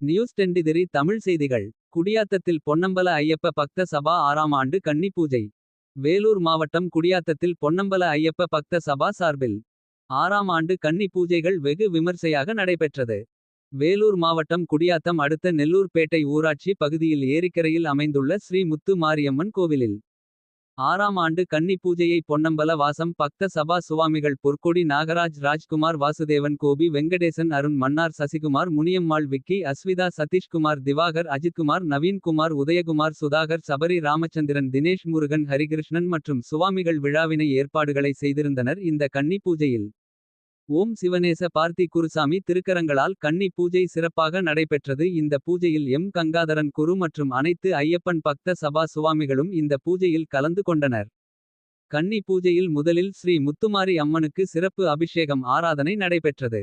News டெண்டிதிரி Tamil செய்திகள் குடியாத்தத்தில் பொன்னம்பல ஐயப்ப பக்த சபா ஆறாம் ஆண்டு கன்னி பூஜை. வேலூர் மாவட்டம் குடியாத்தத்தில் பொன்னம்பல ஐயப்ப பக்த சபா சார்பில் ஆறாம் ஆண்டு கன்னி பூஜைகள் வெகு விமர்சையாக நடைபெற்றது. வேலூர் மாவட்டம் குடியாத்தம் அடுத்த நெல்லூர்பேட்டை ஊராட்சி பகுதியில் ஏரிக்கரையில் அமைந்துள்ள ஸ்ரீ முத்து மாரியம்மன் கோவிலில் ஆறாம் ஆண்டு கன்னி பூஜையை பொன்னம்பல வாசம் பக்த சபா சுவாமிகள் பொற்கொடி நாகராஜ் ராஜ்குமார் வாசுதேவன் கோபி வெங்கடேசன் அருண் மன்னார் சசிகுமார் முனியம்மாள் விக்கி அஸ்விதா சதீஷ்குமார் திவாகர் அஜித்குமார் நவீன்குமார் உதயகுமார் சுதாகர் சபரி ராமச்சந்திரன் தினேஷ் முருகன் ஹரிகிருஷ்ணன் மற்றும் சுவாமிகள் விழாவினை ஏற்பாடுகளை செய்திருந்தனர் இந்த கன்னி பூஜையில். ஓம் சிவநேச பார்த்தி குருசாமி திருக்கரங்களால் கன்னி பூஜை சிறப்பாக நடைபெற்றது. இந்த பூஜையில் எம் கங்காதரன் குரு மற்றும் அனைத்து ஐயப்பன் பக்த சபா சுவாமிகளும் இந்த பூஜையில் கலந்து கொண்டனர். கன்னி பூஜையில் முதலில் ஸ்ரீ முத்துமாரி அம்மனுக்கு சிறப்பு அபிஷேகம் ஆராதனை நடைபெற்றது.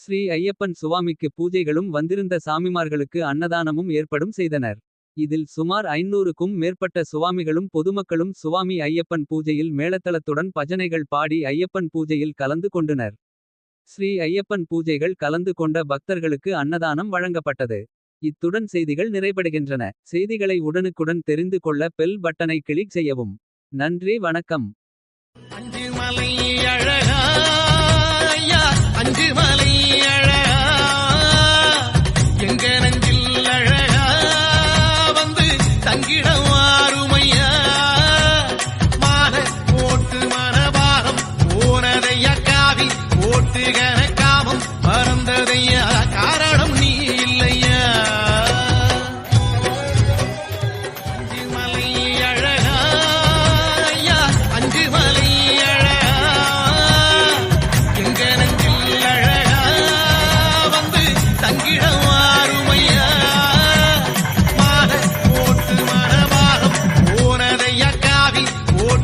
ஸ்ரீ ஐயப்பன் சுவாமிக்கு பூஜைகளும் வந்திருந்த சாமிமார்களுக்கு அன்னதானமும் ஏற்படும் செய்தனர். இதில் சுமார் ஐநூறுக்கும் மேற்பட்ட சுவாமிகளும் பொதுமக்களும் சுவாமி ஐயப்பன் பூஜையில் மேளத்தளத்துடன் பஜனைகள் பாடி ஐயப்பன் பூஜையில் கலந்து கொண்டனர். ஸ்ரீ ஐயப்பன் பூஜைகள் கலந்து கொண்ட பக்தர்களுக்கு அன்னதானம் வழங்கப்பட்டது. இத்துடன் செய்திகள் நிறைவடைகின்றன. செய்திகளை உடனுக்குடன் தெரிந்து கொள்ள பெல் பட்டனை கிளிக் செய்யவும். நன்றி வணக்கம். அஞ்சு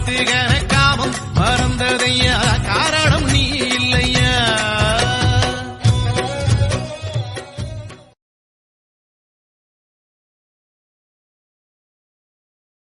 கார்த்திகன்